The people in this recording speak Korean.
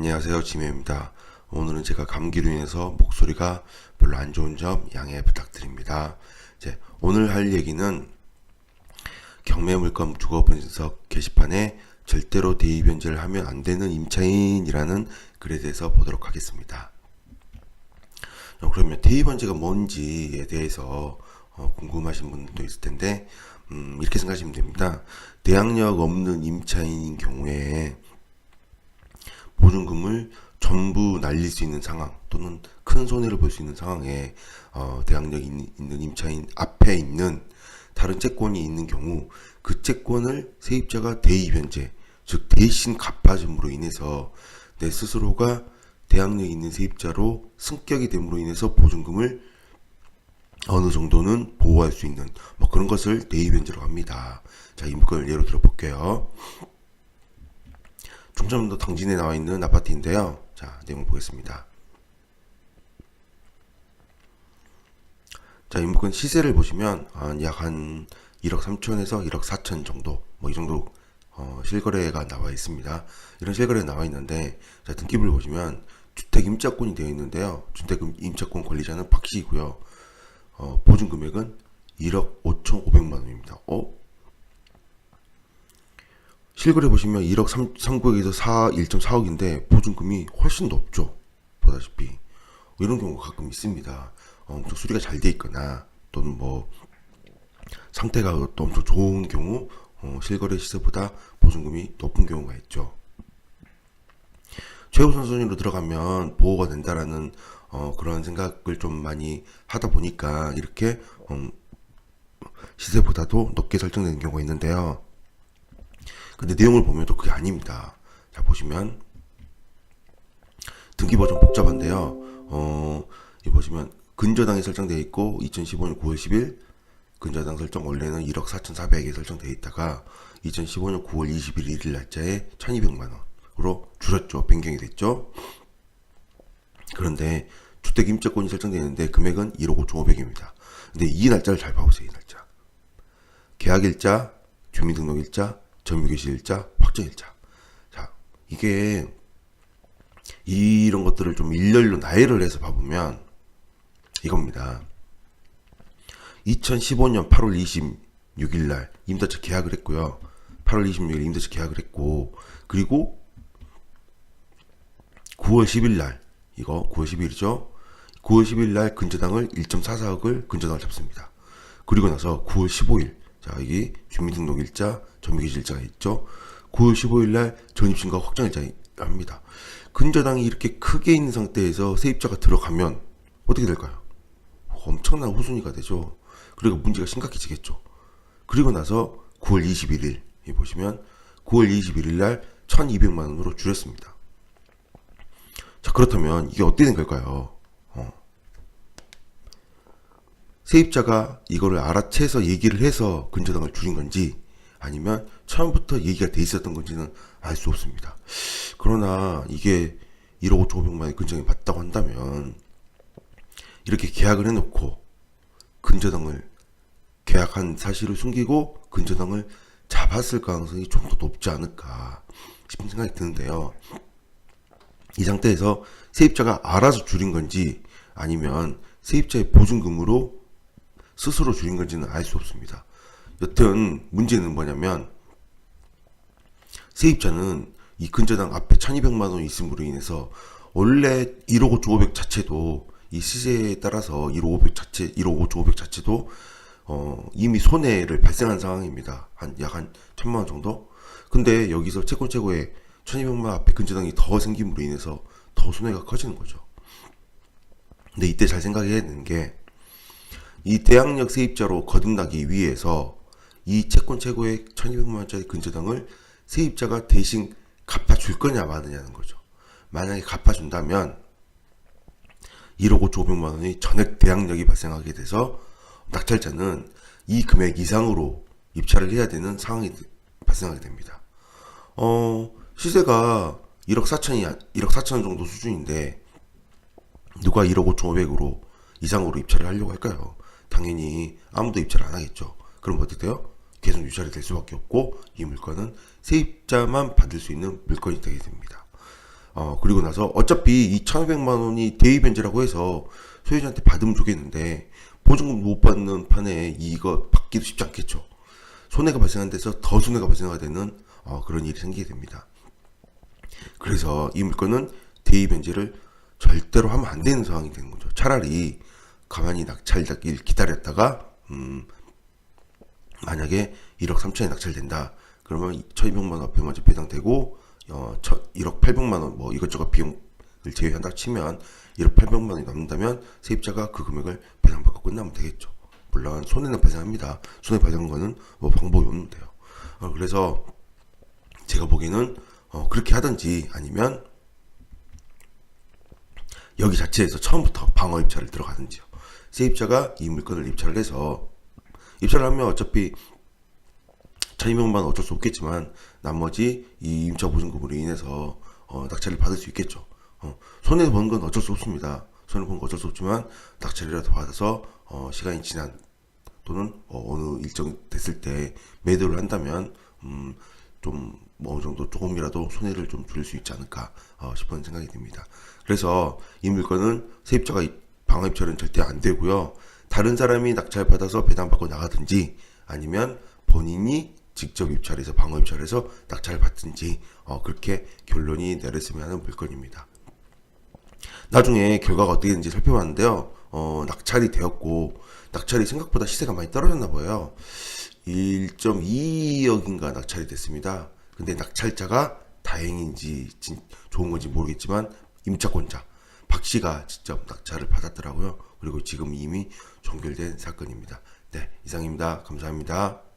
안녕하세요. 지메입니다. 오늘은 제가 감기로 인해서 목소리가 별로 안 좋은 점 양해 부탁드립니다. 이제 오늘 할 얘기는 경매물건 주거 분석 게시판에 절대로 대의 변제를 하면 안 되는 임차인이라는 글에 대해서 보도록 하겠습니다. 어, 그러면 대의 변제가 뭔지에 대해서 어, 궁금하신 분들도 있을 텐데 음, 이렇게 생각하시면 됩니다. 대항력 없는 임차인인 경우에 보증금을 전부 날릴 수 있는 상황 또는 큰 손해를 볼 수 있는 상황에 어, 대항력 있는, 임차인 앞에 있는 다른 채권이 있는 경우 그 채권을 세입자가 변제 즉 대신 갚아줌으로 인해서 내 스스로가 대항력 있는 세입자로 승격이 됨으로 인해서 보증금을 어느 정도는 보호할 수 있는 뭐 그런 것을 변제라고 합니다. 자, 이 물건을 예로 들어 볼게요. 충청도 당진에 나와 있는 아파트인데요. 자, 내용 보겠습니다. 자, 이 물건 시세를 보시면 약 한 1억 3천에서 1억 4천 정도, 뭐 이 정도 어, 실거래가 나와 있습니다. 이런 실거래 나와 있는데, 자, 등기부를 보시면 주택 임차권이 되어 있는데요. 주택 임차권 권리자는 박 씨이고요. 어, 보증 금액은 1억 5천5백만 원입니다. 어? 실거래 보시면 1억 3, 3구역에서 4, 1.4억인데 보증금이 훨씬 높죠. 보다시피. 이런 경우가 가끔 있습니다. 어, 엄청 수리가 잘 돼 있거나 또는 뭐 상태가 또 엄청 좋은 경우 어, 실거래 시세보다 보증금이 높은 경우가 있죠. 최우선 순위로 들어가면 보호가 된다라는 어, 그런 생각을 좀 많이 하다 보니까 이렇게 음, 시세보다도 높게 설정되는 경우가 있는데요. 근데 내용을 보면 또 그게 아닙니다. 자 보시면 등기부 좀 복잡한데요. 어, 이 보시면 근저당이 설정되어 있고 2015년 9월 10일 근저당 설정 원래는 1억 4,400에 설정되어 있다가 2015년 9월 21일 1일 날짜에 1,200만 원으로 줄었죠. 변경이 됐죠. 그런데 주택 임차권이 설정되어 있는데 금액은 1억 5,500입니다. 근데 이 날짜를 잘 봐보세요. 이 날짜. 계약일자, 주민등록일자, 점유개시 일자, 확정 일자. 자, 이게 이런 것들을 좀 일렬로 나열을 해서 봐보면 이겁니다. 2015년 8월 26일 날 임대차 계약을 했고요. 8월 26일 임대차 계약을 했고 그리고 9월 10일 날 이거 9월 10일이죠. 9월 10일 날 근저당을 1.44억을 근저당을 잡습니다. 그리고 나서 9월 15일 자 여기 주민등록 일자 점유기일자가 있죠. 9월 15일 날 전입신고 확정 일자 합니다. 근저당이 이렇게 크게 있는 상태에서 세입자가 들어가면 어떻게 될까요? 엄청난 후순위가 되죠. 그리고 문제가 심각해지겠죠. 그리고 나서 9월 21일 이 보시면 9월 21일 날 1,200만 원으로 줄였습니다. 자 그렇다면 이게 어떻게 된 걸까요? 어. 세입자가 이거를 알아채서 얘기를 해서 근저당을 줄인 건지 아니면 처음부터 얘기가 돼 있었던 건지는 알 수 없습니다. 그러나 이게 1억 5천 5백만 원의 근저당이 맞다고 한다면 이렇게 계약을 해놓고 근저당을 계약한 사실을 숨기고 근저당을 잡았을 가능성이 좀 더 높지 않을까 싶은 생각이 드는데요. 이 상태에서 세입자가 알아서 줄인 건지 아니면 세입자의 보증금으로 스스로 줄인 건지는 알 수 없습니다. 여튼 문제는 뭐냐면 세입자는 이 근저당 앞에 1200만 원이 있음으로 인해서 원래 1억 5천 5백 자체도 이 시세에 따라서 1억 5백 자체 1억 5천 5백 자체도 어, 이미 손해를 발생한 상황입니다. 한 약한 천만 원 정도. 근데 여기서 채권 최고에 1200만 원 앞에 근저당이 더 생김으로 인해서 더 손해가 커지는 거죠. 근데 이때 잘 생각해야 되는 게 이 대항력 세입자로 거듭나기 위해서 이 채권 최고의 1200만 원짜리 근저당을 세입자가 대신 갚아줄 거냐 마느냐는 거죠. 만약에 갚아준다면 1억 5천 5백만 원의 전액 대항력이 발생하게 돼서 낙찰자는 이 금액 이상으로 입찰을 해야 되는 상황이 발생하게 됩니다. 어, 시세가 1억 4천이, 1억 4천 정도 수준인데, 누가 1억 5천 5백으로 이상으로 입찰을 하려고 할까요? 당연히 아무도 입찰 안 하겠죠. 그럼 어떻게 돼요? 계속 유찰이 될 수밖에 없고, 이 물건은 세입자만 받을 수 있는 물건이 되게 됩니다. 어, 그리고 나서 어차피 이 1,500만 원이 대위 변제라고 해서 소유자한테 받으면 좋겠는데 보증금 못 받는 판에 이거 받기도 쉽지 않겠죠. 손해가 발생한 데서 더 손해가 발생하게 되는 어, 그런 일이 생기게 됩니다. 그래서 이 물건은 대위 변제를 절대로 하면 안 되는 상황이 되는 거죠. 차라리 가만히 낙찰되길 기다렸다가 음, 만약에 1억 3천에 낙찰된다. 그러면 1,200만 원 앞에마저 배상되고 어, 1억 800만 원 뭐 이것저것 비용을 제외한다 치면 1억 800만 원이 남는다면 세입자가 그 금액을 배상받고 끝나면 되겠죠. 물론 손해는 발생합니다. 손해 발생한 거는 뭐 방법이 없는데요. 어, 그래서 제가 보기에는 어, 그렇게 하든지 아니면 여기 자체에서 처음부터 방어 입찰을 들어가든지요. 세입자가 이 물건을 입찰을 해서 입찰을 하면 어차피 1200만 원 어쩔 수 없겠지만 나머지 이 임차 보증금으로 인해서 어, 낙찰을 받을 수 있겠죠. 어, 손해 본건 어쩔 수 없습니다. 손해 본건 어쩔 수 없지만 낙찰이라도 받아서 어, 시간이 지난 또는 어, 느 일정 됐을 때 매도를 한다면 음, 좀 뭐 어느 정도 조금이라도 손해를 좀 줄일 수 있지 않을까 어, 싶은 생각이 듭니다. 그래서 이 물건은 세입자가 입찰은 절대 안 되고요. 다른 사람이 낙찰 받아서 배당받고 나가든지 아니면 본인이 직접 입찰해서 방어 입찰해서 낙찰을 받든지 어, 그렇게 결론이 내렸으면 하는 물건입니다. 나중에 결과가 어떻게 되는지 살펴봤는데요. 어, 낙찰이 되었고 낙찰이 생각보다 시세가 많이 떨어졌나 봐요. 1.2억인가 낙찰이 됐습니다. 근데 낙찰자가 다행인지 진- 좋은 건지 모르겠지만 임차권자 박 씨가 직접 낙찰을 받았더라고요. 그리고 지금 이미 종결된 사건입니다. 네, 이상입니다. 감사합니다.